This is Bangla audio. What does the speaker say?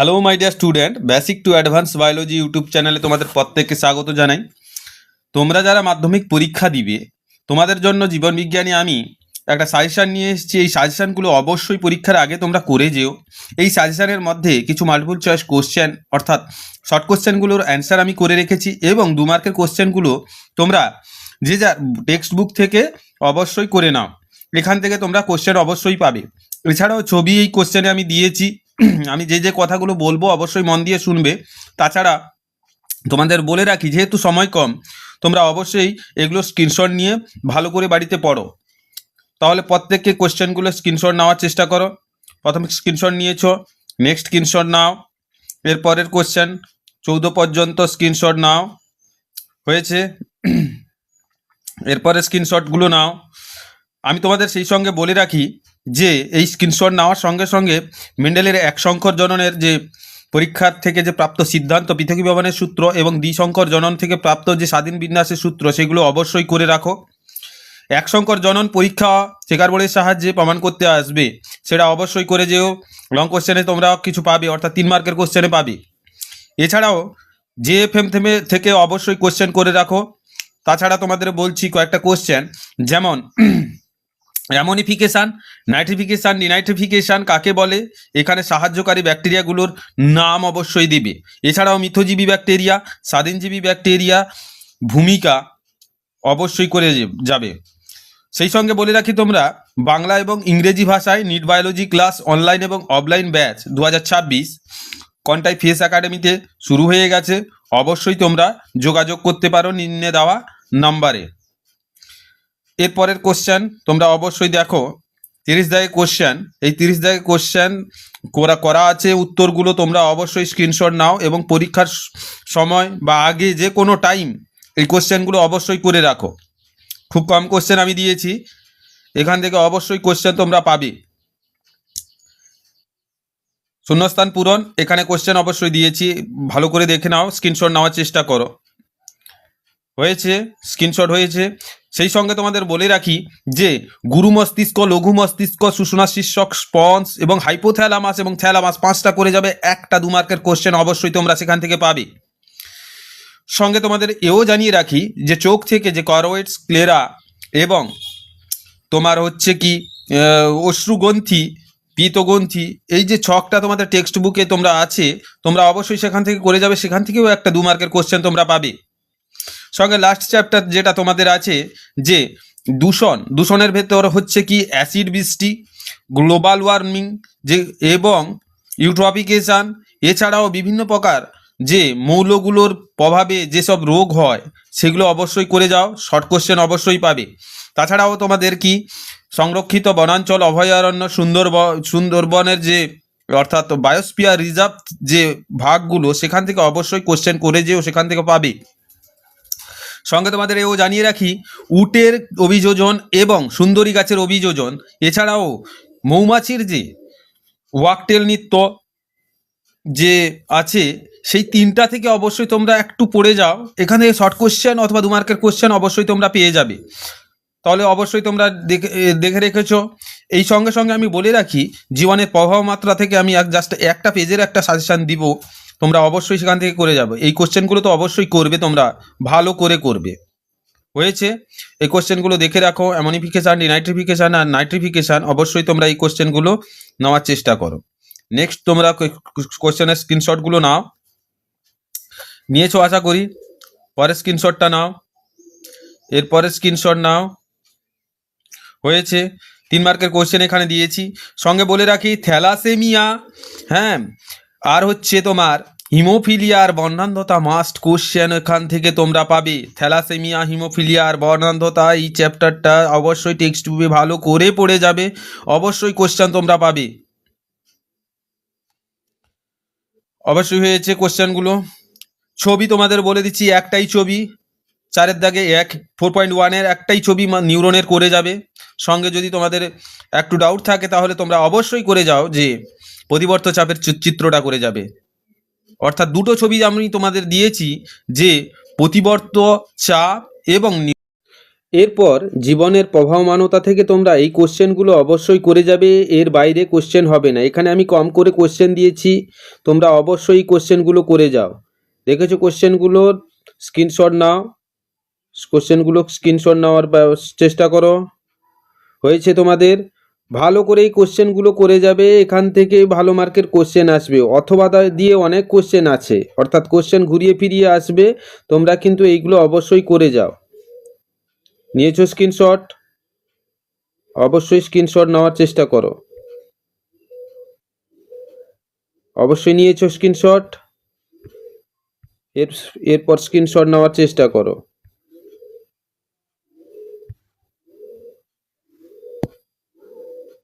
Hello my dear student basic to advance biology YouTube চ্যানেলে তোমাদের প্রত্যেককে স্বাগত জানাই। তোমরা যারা মাধ্যমিক পরীক্ষা দিবে, তোমাদের জন্য জীবন বিজ্ঞানী আমি একটা সাজেশান নিয়ে এসেছি। এই সাজেশানগুলো অবশ্যই পরীক্ষার আগে তোমরা করে যেও। এই সাজেশানের মধ্যে কিছু মাল্টিপুল চয়েস কোশ্চেন অর্থাৎ শর্ট কোশ্চেনগুলোর অ্যান্সার আমি করে রেখেছি এবং দু মার্কের কোশ্চেনগুলো তোমরা যে যা টেক্সট বুক থেকে অবশ্যই করে নাও। এখান থেকে তোমরা কোশ্চেন অবশ্যই পাবে। এছাড়াও ছবি এই কোশ্চেনে আমি দিয়েছি। আমি যে যে কথাগুলো বলব অবশ্যই মন দিয়ে শুনবে। তাছাড়া তোমাদের বলে রাখি, যেহেতু সময় কম, তোমরা অবশ্যই এগুলো স্ক্রিনশট নিয়ে ভালো করে বাড়িতে পড়ো। তাহলে প্রত্যেককে কোশ্চেনগুলো স্ক্রিনশট নেওয়ার চেষ্টা করো। প্রথমে স্ক্রিনশট নিয়েছো নেক্সট স্ক্রিনশট নাও। এরপরের কোয়েশ্চেন চৌদ্দ পর্যন্ত স্ক্রিনশট নাও। হয়েছে? এরপরে স্ক্রিনশটগুলো নাও। আমি তোমাদের সেই সঙ্গে বলে রাখি যে এই স্ক্রিনশট নেওয়ার সঙ্গে সঙ্গে মেন্ডেলের এক সংখ্যর জননের যে পরীক্ষার থেকে যে প্রাপ্ত সিদ্ধান্ত, পৃথকী ভবনের সূত্র এবং দ্বিসংকর জনন থেকে প্রাপ্ত যে স্বাধীন বিন্যাসের সূত্র, সেগুলো অবশ্যই করে রাখো। এক সংকর জনন পরীক্ষা চেকার বোর্ডের সাহায্যে প্রমাণ করতে আসবে, সেটা অবশ্যই করে যেও। লং কোশ্চেনে তোমরা কিছু পাবে, অর্থাৎ তিন মার্কের কোশ্চেনে পাবে। এছাড়াও জে এফ এম থেমে, থেকে অবশ্যই কোশ্চেন করে রাখো। তাছাড়া তোমাদের বলছি কয়েকটা কোশ্চেন যেমন অ্যামোনিফিকেশান নাইট্রিফিকেশান ডিনাইট্রিফিকেশান কাকে বলে? এখানে সাহায্যকারী ব্যাকটেরিয়াগুলোর নাম অবশ্যই দিবে। এছাড়াও মিথজীবী ব্যাকটেরিয়া, স্বাধীনজীবী ব্যাকটেরিয়া ভূমিকা অবশ্যই করে যাবে। সেই সঙ্গে বলে রাখি তোমরা, বাংলা এবং ইংরেজি ভাষায় নিট বায়োলজি ক্লাস অনলাইন এবং অফলাইন ব্যাচ দু হাজার ছাব্বিশ কন্টাই ফেস একাডেমিতে শুরু হয়ে গেছে। অবশ্যই তোমরা যোগাযোগ করতে পারো নিম্নে দেওয়া নাম্বারে এরপরের কোশ্চেন তোমরা অবশ্যই দেখো, তিরিশ দাগে কোশ্চেন এই তিরিশ দাগে কোশ্চেন করা করা আছে, উত্তরগুলো তোমরা অবশ্যই স্ক্রিনশট নাও এবং পরীক্ষার সময় বা আগে যে কোনো টাইম এই কোশ্চেনগুলো অবশ্যই করে রাখো। খুব কম কোশ্চেন আমি দিয়েছি, এখান থেকে অবশ্যই কোশ্চেন তোমরা পাবে। শূন্যস্থান পূরণ, এখানে কোশ্চেন অবশ্যই দিয়েছি, ভালো করে দেখে নাও স্ক্রিনশট নেওয়ার চেষ্টা করো। হয়েছে স্ক্রিনশট হয়েছে। সেই সঙ্গে তোমাদের বলে রাখি যে, গুরু মস্তিষ্ক, লঘু মস্তিষ্ক সুষুনা শীর্ষক, স্পঞ্জ এবং হাইপোথ্যালামাস এবং থ্যালামাস পাঁচটা করে যাবে, একটা দু মার্কের কোশ্চেন অবশ্যই তোমরা সেখান থেকে পাবে। সঙ্গে তোমাদের এও জানিয়ে রাখি যে, চোখ থেকে যে করোয়েডস ক্লেরা এবং তোমার হচ্ছে কি অশ্রুগ্রন্থি পিতগ্রন্থি এই যে ছকটা তোমাদের টেক্সট বুকে তোমরা আছে, তোমরা অবশ্যই সেখান থেকে করে যাবে, সেখান থেকেও একটা দু মার্কের কোশ্চেন তোমরা পাবে। সঙ্গে লাস্ট চ্যাপ্টার যেটা তোমাদের আছে, যে দূষণ, দূষণের ভেতর হচ্ছে কি অ্যাসিড বৃষ্টি গ্লোবাল ওয়ার্মিং যে এবং ইউট্রপিকেশান এছাড়াও বিভিন্ন প্রকার যে মৌলগুলোর প্রভাবে যেসব রোগ হয়, সেগুলো অবশ্যই করে যাও শর্ট কোশ্চেন অবশ্যই পাবে। তাছাড়াও তোমাদের কি সংরক্ষিত বনাঞ্চল অভয়ারণ্য সুন্দর সুন্দরবনের যে অর্থাৎ বায়োস্পিয়ার রিজার্ভ যে ভাগগুলো, সেখান থেকে অবশ্যই কোশ্চেন করে যেও, সেখান থেকে পাবে। সঙ্গে তোমাদের এও জানিয়ে রাখি, উটের অভিযোজন এবং সুন্দরী গাছের অভিযোজন, এছাড়াও মৌমাছির যে ওয়াকটেল নৃত্য যে আছে, সেই তিনটা থেকে অবশ্যই তোমরা একটু পড়ে যাও। এখানে শর্ট কোশ্চেন অথবা দু মার্কের কোশ্চেন অবশ্যই তোমরা পেয়ে যাবে। তাহলে অবশ্যই তোমরা দেখে দেখে রেখেছো। এই সঙ্গে সঙ্গে আমি বলে রাখি, জীবনের প্রভাব মাত্রা থেকে আমি জাস্ট একটা পেজের একটা সাজেশান দিব। তোমরা অবশ্যই সেখান থেকে করে যাবে। এই কোশ্চেনগুলো তো অবশ্যই করবে তোমরা। ভালো করে করবে। হয়েছে? এই কোশ্চেনগুলো দেখে রাখো। অ্যামোনিফিকেশান, ডিনাইট্রিফিকেশান আর নাইট্রিফিকেশান অবশ্যই তোমরা এই কোশ্চেনগুলো নেওয়ার চেষ্টা করো। নেক্সট তোমরা কোশ্চেনের স্ক্রিনশটগুলো নাও। নিয়েছো আশা করি। পরের স্ক্রিনশটটা নাও। এরপরের স্ক্রিনশট নাও। হয়েছে? তিন মার্কের কোশ্চেন এখানে দিয়েছি। সঙ্গে বলে রাখি, থ্যালাসেমিয়া। হ্যাঁ? আর হচ্ছে তোমার হিমোফিলিয়ার বর্ণান্ধতা মাস্ট কোশ্চেন এখান থেকে তোমরা পাবে। থ্যালাসেমিয়া হিমোফিলিয়ার বর্ণান্ধতা এই চ্যাপ্টারটা অবশ্যই টেক্সট বুকে ভালো করে পড়ে যাবে। অবশ্যই কোশ্চেন তোমরা পাবে। অবশ্যই হয়েছে কোশ্চেনগুলো ছবি তোমাদের বলে দিচ্ছি, একটাই ছবি। চারের দাগে এক ফোর পয়েন্ট ওয়ানের একটাই ছবি নিউরনের করে যাবে। সঙ্গে যদি তোমাদের একটু ডাউট থাকে তাহলে তোমরা অবশ্যই করে যাও যে প্রতিবর্ত চাপের চিত্রটা করে যাবে। অর্থাৎ দুটো ছবি আমি তোমাদের দিয়েছি যে প্রতিবর্ত চাপ এবং এরপর জীবনের প্রবাহমানতা থেকে তোমরা এই কোশ্চেনগুলো অবশ্যই করে যাবে। এর বাইরে কোশ্চেন হবে না। এখানে আমি কম করে কোশ্চেন দিয়েছি। তোমরা অবশ্যই কোশ্চেনগুলো করে যাও। দেখেছ কোশ্চেনগুলোর স্ক্রিনশট নাও। কোশ্চেনগুলো স্ক্রিনশট নেওয়ার চেষ্টা করো। হয়েছে তোমাদের। ভালো করে এই কোশ্চেনগুলো করে যাবে, এখান থেকে ভালো মার্কের কোশ্চেন আসবে, অথবা দিয়ে অনেক কোশ্চেন আছে। অর্থাৎ কোশ্চেন ঘুরিয়ে ফিরিয়ে আসবে, তোমরা কিন্তু এইগুলো অবশ্যই করে যাও। নিয়েছো স্ক্রিনশট অবশ্যই স্ক্রিনশট নেওয়ার চেষ্টা করো। অবশ্যই নিয়েছো স্ক্রিনশট এর, এরপর স্ক্রিনশট নেওয়ার চেষ্টা করো।